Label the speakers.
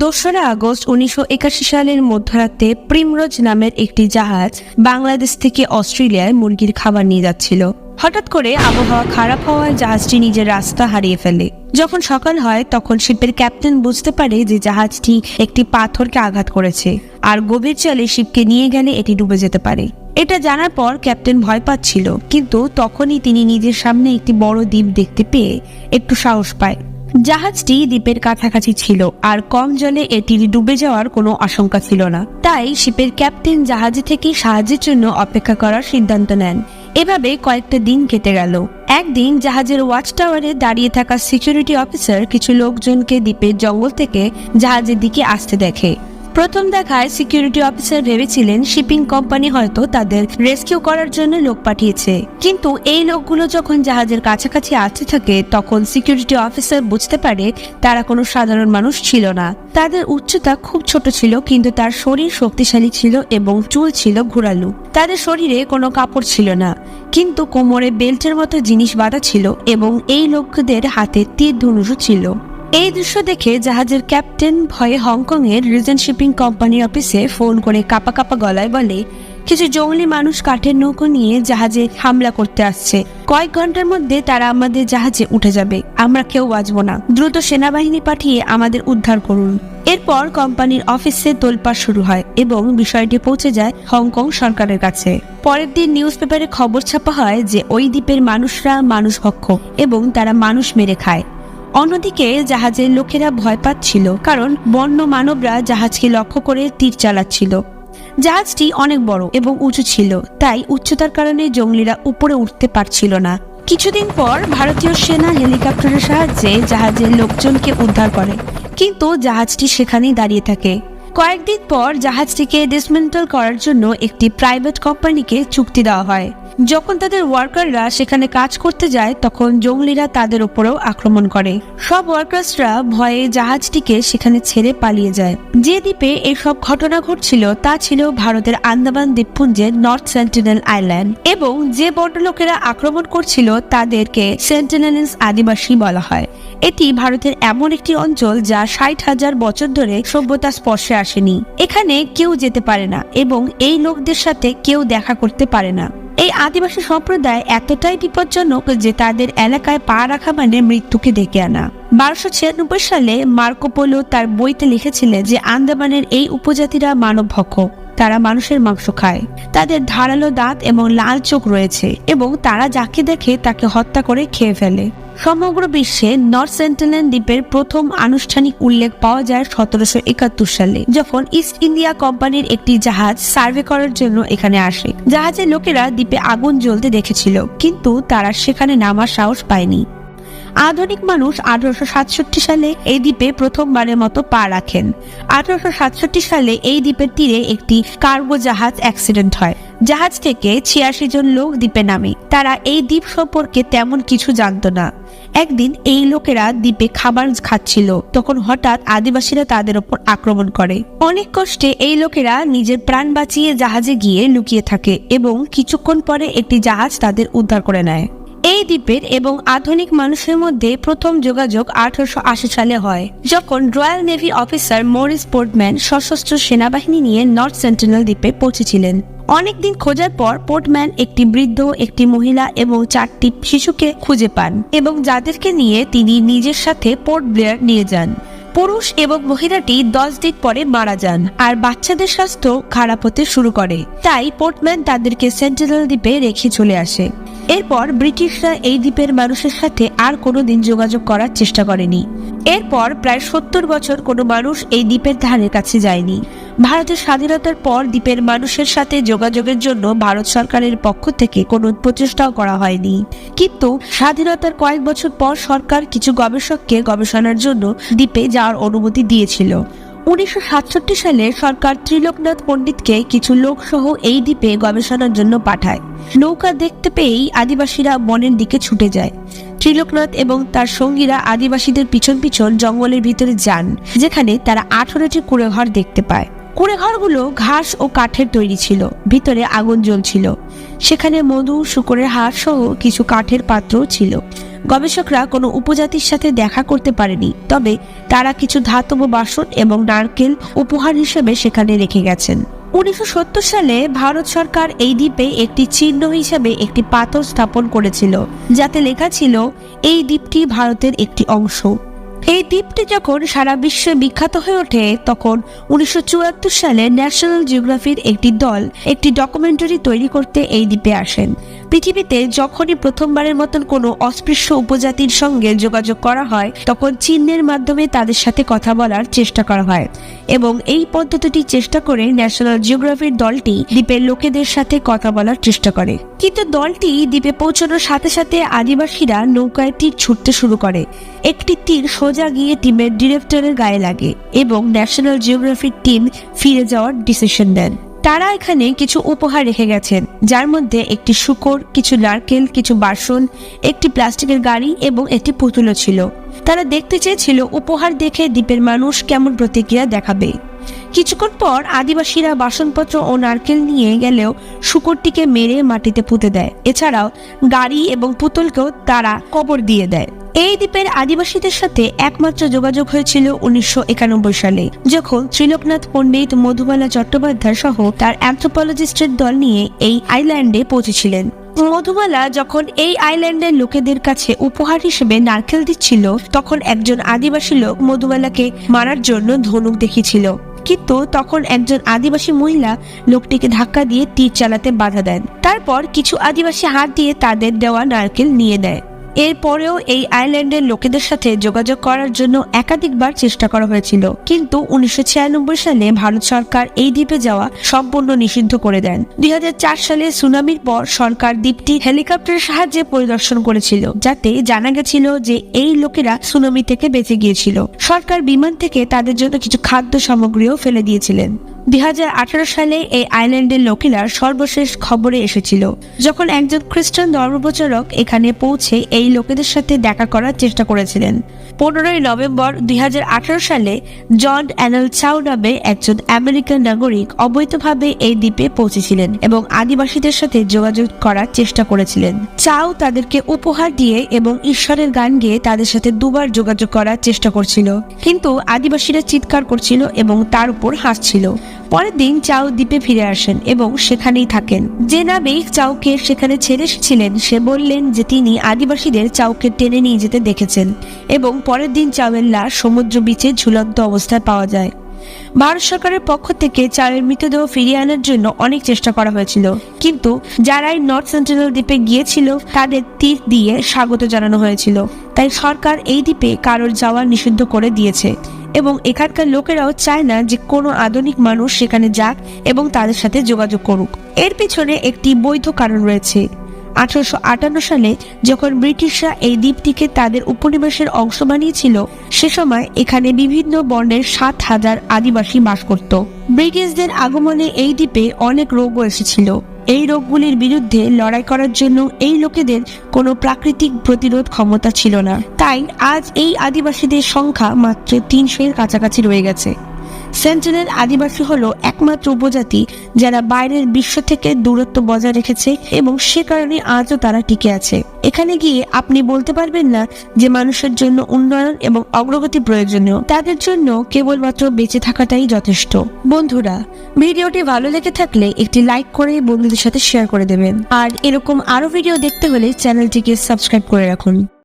Speaker 1: দোসরা আগস্ট উনিশশো একাশি সালের মধ্যরাতে প্রিমরোজ নামের একটি জাহাজ বাংলাদেশ থেকে অস্ট্রেলিয়ায় মুরগির খাবার নিয়ে যাচ্ছিল। হঠাৎ করে আবহাওয়া খারাপ হওয়ায় জাহাজটি নিজের রাস্তা হারিয়ে ফেলে। যখন সকাল হয়, তখন শিপের ক্যাপ্টেন বুঝতে পারে যে জাহাজটি একটি পাথরকে আঘাত করেছে আর গভীর জলে শিপকে নিয়ে গেলে এটি ডুবে যেতে পারে। এটা জানার পর ক্যাপ্টেন ভয় পাচ্ছিল, কিন্তু তখনই তিনি নিজের সামনে একটি বড় দ্বীপ দেখতে পেয়ে একটু সাহস পায়। জাহাজটি দ্বীপের কাছাকাছি ছিল, আর কম জলে এটির ডুবে যাওয়ার কোনো আশঙ্কা ছিল না। তাই শিপের ক্যাপ্টেন জাহাজ থেকে সাহায্যের জন্য অপেক্ষা করার সিদ্ধান্ত নেন। এভাবে কয়েকটা দিন কেটে গেল। একদিন জাহাজের ওয়াচ টাওয়ারে দাঁড়িয়ে থাকা সিকিউরিটি অফিসার কিছু লোকজনকে দ্বীপের জঙ্গল থেকে জাহাজের দিকে আসতে দেখে। প্রথম দেখায় সিকিউরিটি অফিসার ভেবেছিলেন শিপিং কোম্পানি হয়তো তাদের রেস্কিউ করার জন্য লোক পাঠিয়েছে। কিন্তু এই লোকগুলো যখন জাহাজের কাছাকাছি আসতে থাকে, তখন সিকিউরিটি অফিসার বুঝতে পারে তারা কোনো সাধারণ মানুষ ছিল না। তাদের উচ্চতা খুব ছোট ছিল, কিন্তু তার শরীর শক্তিশালী ছিল এবং চুল ছিল ঘোরালু। তাদের শরীরে কোনো কাপড় ছিল না, কিন্তু কোমরে বেল্টের মতো জিনিস বাঁধা ছিল এবং এই লোকদের হাতে তীর ধনুষও ছিল। এই দৃশ্য দেখে জাহাজের ক্যাপ্টেন ভয়ে হংকং এর রিজেন্ট শিপিং কোম্পানির অফিসে ফোন করে কাপা কাপা গলায় বলে, কিছু জঙ্গলি মানুষ কাঠের নৌকো নিয়ে জাহাজে হামলা করতে আসছে। কয়েক ঘণ্টার মধ্যে তারা আমাদের জাহাজে উঠে যাবে। আমরা কেউ বাঁচবো না। দ্রুত সেনাবাহিনী পাঠিয়ে আমাদের উদ্ধার করুন। এরপর কোম্পানির অফিসে তোলপাড় শুরু হয় এবং বিষয়টি পৌঁছে যায় হংকং সরকারের কাছে। পরের দিন নিউজ পেপারে খবর ছাপা হয় যে ওই দ্বীপের মানুষরা মানুষ ভক্ষক এবং তারা মানুষ মেরে খায়। অন্যদিকে জাহাজের লোকেরা ভয় পাচ্ছিল, কারণ বন্য মানবরা জাহাজকে লক্ষ্য করে তীর চালাচ্ছিল। জাহাজটি অনেক বড় এবং উঁচু ছিল, তাই উচ্চতার কারণে জঙ্গলিরা উপরে উঠতে পারছিল না। কিছুদিন পর ভারতীয় সেনা হেলিকপ্টারের সাহায্যে জাহাজের লোকজনকে উদ্ধার করে, কিন্তু জাহাজটি সেখানেই দাঁড়িয়ে থাকে। কয়েকদিন পর জাহাজটিকে ডিসমেন্টাল করার জন্য একটি প্রাইভেট কোম্পানিকে চুক্তি দেওয়া হয়। যখন তাদের ওয়ার্কাররা সেখানে কাজ করতে যায়, তখন জঙ্গলিরা তাদের উপরেও আক্রমণ করে। সব ওয়ার্কার্সরা ভয়ে জাহাজটিকে সেখানে ছেড়ে পালিয়ে যায়। যে দ্বীপে এসব ঘটনা ঘটছিল, তা ছিল ভারতের আন্দামান দ্বীপপুঞ্জের নর্থ সেন্টিনেল আইল্যান্ড এবং যে বড়লোকেরা আক্রমণ করছিল, তাদেরকে সেন্টিনেলিস আদিবাসী বলা হয়। এটি ভারতের এমন একটি অঞ্চল যা ষাট হাজার বছর ধরে সভ্যতা স্পর্শে আসেনি। এখানে কেউ যেতে পারে না এবং এই লোকদের সাথে কেউ দেখা করতে পারে না। এই আদিবাসী সম্প্রদায় এতটাই বিপজ্জনক যে তাদের এলাকায় পা রাখা মানে মৃত্যুকে ডেকে আনা। বারোশো ছিয়ানব্বই সালে মার্কোপোলো তার বইতে লিখেছিলেন যে আন্দামানের এই উপজাতিরা মানব ভক্ষ তারা মানুষের মাংস খায়। তাদের ধারালো দাঁত এবং লাল চোখ রয়েছে এবং তারা যাকে দেখে তাকে হত্যা করে খেয়ে ফেলে। সমগ্র বিশ্বে নর্থ সেন্টিনেল দ্বীপের প্রথম আনুষ্ঠানিক উল্লেখ পাওয়া যায় সতেরোশো একাত্তর সালে, যখন ইস্ট ইন্ডিয়া কোম্পানির একটি জাহাজ সার্ভে করার জন্য এখানে আসে। জাহাজের লোকেরা দ্বীপে আগুন জ্বলতে দেখেছিল, কিন্তু তারা সেখানে নামার সাহস পায়নি। আধুনিক মানুষ আঠারোশো সাতষট্টি সালে এই দ্বীপে প্রথমবারের মতো পা রাখেন। আঠারোশো সাতষট্টি সালে এই দ্বীপের তীরে একটি কার্গো জাহাজ অ্যাক্সিডেন্ট হয়। জাহাজ থেকে ছিয়াশি জন লোক দ্বীপে নামে। তারা এই দ্বীপ সম্পর্কে তেমন কিছু জানত না। একদিন এই লোকেরা দ্বীপে খাবার খাচ্ছিল। তখন হঠাৎ আদিবাসীরা তাদের ওপর আক্রমণ করে। অনেক কষ্টে এই লোকেরা নিজের প্রাণ বাঁচিয়ে জাহাজে গিয়ে লুকিয়ে থাকে এবং কিছুক্ষণ পরে একটি জাহাজ তাদের উদ্ধার করে নেয়। এই দ্বীপের এবং আধুনিক মানুষের মধ্যে প্রথম যোগাযোগ আঠারোশো আশি সালে হয়, যখন royal navy officer Morris Portman সশস্ত্র সেনাবাহিনী নিয়ে নর্থ সেন্টিনেল দ্বীপে পৌঁছেছিলেন। অনেকদিন খোঁজার পর পোর্টম্যান একটি বৃদ্ধ, একটি মহিলা এবং চারটি শিশুকে খুঁজে পান এবং যাদেরকে নিয়ে তিনি নিজের সাথে পোর্ট ব্লেয়ার নিয়ে যান। পুরুষ এবং মহিলাটি দশ দিন পরে মারা যান, আর বাচ্চাদের স্বাস্থ্য খারাপ হতে শুরু করে। তাই পোর্টম্যান তাদেরকে সেন্টিনেল দ্বীপে রেখে চলে আসে। এরপর ব্রিটিশরা এই দ্বীপের মানুষের সাথে আর কোনো দিন যোগাযোগ করার চেষ্টা করেনি। এরপর প্রায় সত্তর বছর কোনো মানুষ এই দ্বীপের ধারের কাছে যায়নি। ভারতের স্বাধীনতার পর দ্বীপের মানুষের সাথে যোগাযোগের জন্য ভারত সরকারের পক্ষ থেকে কোনো প্রচেষ্টাও করা হয়নি। কিন্তু স্বাধীনতার কয়েক বছর পর সরকার কিছু গবেষককে গবেষণার জন্য দ্বীপে যাওয়ার অনুমতি দিয়েছিল। উনিশশো সাতষট্টি সালে সরকার ত্রিলোকনাথ পণ্ডিতকে কিছু লোক সহ এই দ্বীপে গবেষণার জন্য পাঠায়। নৌকা দেখতে পেয়েই আদিবাসীরা বনের দিকে ছুটে যায়। ত্রিলোকনাথ এবং তার সঙ্গীরা আদিবাসীদের পিছন পিছন জঙ্গলের ভিতরে যান, যেখানে তারা আঠারোটি কুড়েঘর দেখতে পায়। কুড়েঘরগুলো ঘাস ও কাঠের তৈরি ছিল, ভিতরে আগুন জ্বলছিল। সেখানে মধু, শুকরের হাড় সহ কিছু কাঠের পাত্রও ছিল। গবেষকরা কোনো উপজাতির সাথে দেখা করতে পারেনি, তবে তারা কিছু ধাতব বাসন এবং নারকেল উপহার হিসেবে সেখানে রেখে গেছেন। উনিশশো সত্তর সালে ভারত সরকার এই দ্বীপে একটি চিহ্ন হিসেবে একটি পাথর স্থাপন করেছিল, যাতে লেখা ছিল, এই দ্বীপটি ভারতের একটি অংশ। এই দ্বীপটি যখন সারা বিশ্বে বিখ্যাত হয়ে ওঠে, তখন উনিশশো চুয়াত্তর সালে ন্যাশনাল জিওগ্রাফির একটি দল একটি ডকুমেন্টারি তৈরি করতে এই দ্বীপে আসেন। পৃথিবীতে যখনই প্রথমবারের মতন কোনো অস্পৃশ্য উপজাতির সঙ্গে যোগাযোগ করা হয়, তখন চিহ্নের মাধ্যমে তাদের সাথে কথা বলার চেষ্টা করা হয় এবং এই পদ্ধতিটি চেষ্টা করে ন্যাশনাল জিওগ্রাফির দলটি দ্বীপের লোকেদের সাথে কথা বলার চেষ্টা করে। কিন্তু দলটি দ্বীপে পৌঁছানোর সাথে সাথে আদিবাসীরা নৌকায় তীর ছুটতে শুরু করে। একটি তীর সোজা গিয়ে টিমের ডিরেক্টরের গায়ে লাগে এবং ন্যাশনাল জিওগ্রাফির টিম ফিরে যাওয়ার ডিসিশন দেন। তারা এখানে কিছু উপহার রেখে গেছেন, যার মধ্যে একটি শুকর, কিছু নারকেল, কিছু বাসন, একটি প্লাস্টিকের গাড়ি এবং একটি পুতুলও ছিল। তারা দেখতে চেয়েছিল উপহার দেখে দ্বীপের মানুষ কেমন প্রতিক্রিয়া দেখাবে। কিছুক্ষণ পর আদিবাসীরা বাসনপত্র ও নারকেল নিয়ে গেলেও শুকরটিকে মেরে মাটিতে পুঁতে দেয়। এছাড়াও গাড়ি এবং পুতুলকেও তারা কবর দিয়ে দেয়। এই দ্বীপের আদিবাসীদের সাথে একমাত্র যোগাযোগ হয়েছিল উনিশশো একানব্বই সালে, যখন ত্রিলোকনাথ পণ্ডিত মধুবালা চট্টোপাধ্যায় সহ তার অ্যান্থ্রোপোলজিস্টের দল নিয়ে এই আইল্যান্ডে পৌঁছেছিলেন। মধুবালা যখন এই আইল্যান্ডের লোকেদের কাছে উপহার হিসেবে নারকেল দিচ্ছিল, তখন একজন আদিবাসী লোক মধুবালাকে মারার জন্য ধনুক দেখিয়েছিল। কিন্তু তখন একজন আদিবাসী মহিলা লোকটিকে ধাক্কা দিয়ে তীর চালাতে বাধা দেন। তারপর কিছু আদিবাসী হাত দিয়ে তাদের দেওয়া নারকেল নিয়ে দেয় এরপরেও এই আইল্যান্ডের লোকেদের সাথে যোগাযোগ করার জন্য একাধিকবার চেষ্টা করা হয়েছিল। কিন্তু উনিশশো ছিয়ানব্বই সালে ভারত সরকার এই দ্বীপে যাওয়া সম্পূর্ণ নিষিদ্ধ করে দেন। দুই হাজার চার সালে সুনামির পর সরকার দ্বীপটি হেলিকপ্টারের সাহায্যে পরিদর্শন করেছিল, যাতে জানা গেছিল যে এই লোকেরা সুনামি থেকে বেঁচে গিয়েছিল। সরকার বিমান থেকে তাদের জন্য কিছু খাদ্য সামগ্রীও ফেলে দিয়েছিলেন। দুই হাজার আঠারো সালে এই আইল্যান্ডের লোকেরা সর্বশেষ খবরে এসেছিল। যখন একজন খ্রিস্টান ধর্মপ্রচারক এখানে পৌঁছে এই লোকেদের সাথে দেখা করার চেষ্টা করেছিলেন। পনেরোই নভেম্বর দুই সালে জন অ্যানেল চাউ নামে একজন আমেরিকান নাগরিক অবৈধভাবে এই দ্বীপে পৌঁছেছিলেন এবং আদিবাসীদের সাথে যোগাযোগ করার চেষ্টা করেছিলেন। চাউ তাদেরকে উপহার দিয়ে এবং ঈশ্বরের গান গেয়ে তাদের সাথে দুবার যোগাযোগ করার চেষ্টা করছিল। কিন্তু আদিবাসীরা চিৎকার করছিল এবং তার উপর হাসছিল। পরের দিন চাও দ্বীপে ফিরে আসেন এবং সেখানেই থাকেন। যে নাবিক চাউকে সেখানে ছেড়ে এসেছিলেন, সে বললেন যে তিনি আদিবাসীদের চাউকে টেনে নিয়ে যেতে দেখেছেন এবং পরের দিন চাউয়ের লাশ সমুদ্র বিচে ঝুলন্ত অবস্থায় পাওয়া যায়। ভারত সরকারের পক্ষ থেকে চারের মৃতদেহ ফিরিয়ে আনার জন্য অনেক চেষ্টা করা হয়েছিল। কিন্তু যারাই নর্থ সেন্ট্রাল দ্বীপে গিয়েছিল, তাদের তীর দিয়ে স্বাগত জানানো হয়েছিল। তাই সরকার এই দ্বীপে কারোর যাওয়া নিষিদ্ধ করে দিয়েছে। এবং এখানকার লোকেরাও চায় না যে কোনো আধুনিক মানুষ সেখানে যাক এবং তাদের সাথে যোগাযোগ করুক। এর পিছনে একটি বৈধ কারণ রয়েছে। আঠারোশো আটান্ন সালে যখন ব্রিটিশরা এই দ্বীপটিকে তাদের উপনিবেশের অংশ বানিয়েছিল, সে সময় এখানে বিভিন্ন বর্ণের সাত হাজার আদিবাসী বাস করত। ব্রিটিশদের আগমনে এই দ্বীপে অনেক রোগও এসেছিল। এই রোগগুলির বিরুদ্ধে লড়াই করার জন্য এই লোকেদের কোনো প্রাকৃতিক প্রতিরোধ ক্ষমতা ছিল না। তাই আজ এই আদিবাসীদের সংখ্যা মাত্র তিনশো এর কাছাকাছি রয়ে গেছে। সেন্টিনেল আদিবাসী হলো একমাত্র উপজাতি যারা বাইরের বিশ্ব থেকে দূরত্ব বজায় রেখেছে এবং সে কারণে আজও তারা টিকে আছে। এখানে গিয়ে আপনি বলতে পারবেন না যে মানুষের জন্য উন্নয়ন এবং অগ্রগতি প্রয়োজনীয়। তাদের জন্য কেবলমাত্র বেঁচে থাকাটাই যথেষ্ট। বন্ধুরা, ভিডিওটি ভালো লেগে থাকলে একটি লাইক করে বন্ধুদের সাথে শেয়ার করে দেবেন। আর এরকম আরও ভিডিও দেখতে হলে চ্যানেলটিকে সাবস্ক্রাইব করে রাখুন।